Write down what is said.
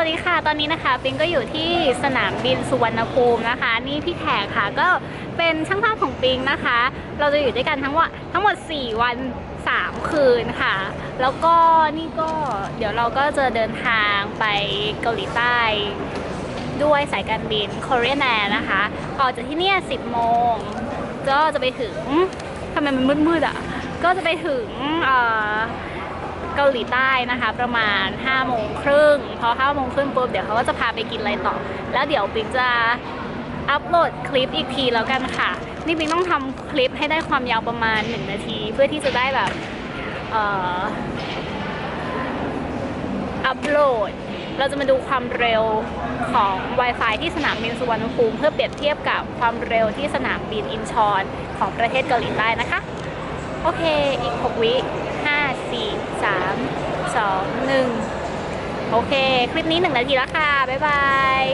วัสดีค่ะ ตอนนี้นะคะปิงก็อยู่ที่สนามบินสุวรรณภูมินะคะ นี่พี่แขกค่ะก็เป็นช่างภาพของปิงนะคะ เราจะอยู่ด้วยกันทั้งหมดทั้งหมด 4 วัน 3 คืนค่ะ แล้วก็นี่ก็เดี๋ยวเราก็จะเดินทางไปเกาหลีใต้ด้วยสายการบิน Korean Air นะคะ ออกจากที่นี่10 โมง ก็จะไปถึงทำไมมันมืดๆอะ ก็จะไปถึงเอ่อ เกาหลีใต้นะคะ ประมาณ5โมงครึ่งพอ5โมงครึ่งปุ๊บเดี๋ยวเขาก็จะพาไปกินอะไรต่อ แล้วเดี๋ยวปิ๊กจะอัปโหลดคลิปอีกทีแล้วกันค่ะ นี่ปิ๊กต้องทำคลิปให้ได้ความยาวประมาณ 1 นาที เพื่อที่จะได้แบบเอ่อัปโหลด เราจะมาดูความเร็วของ Wi-Fi ที่สนามบินสุวรรณภูมิเพื่อเปรียบเทียบกับความเร็วที่สนามบินอินชอนของประเทศเกาหลีใต้นะคะ โอเค อีก 6 วิ5 4 3 2 1 โอเค คลิปนี้1นาทีแล้วค่ะ บ๊ายบาย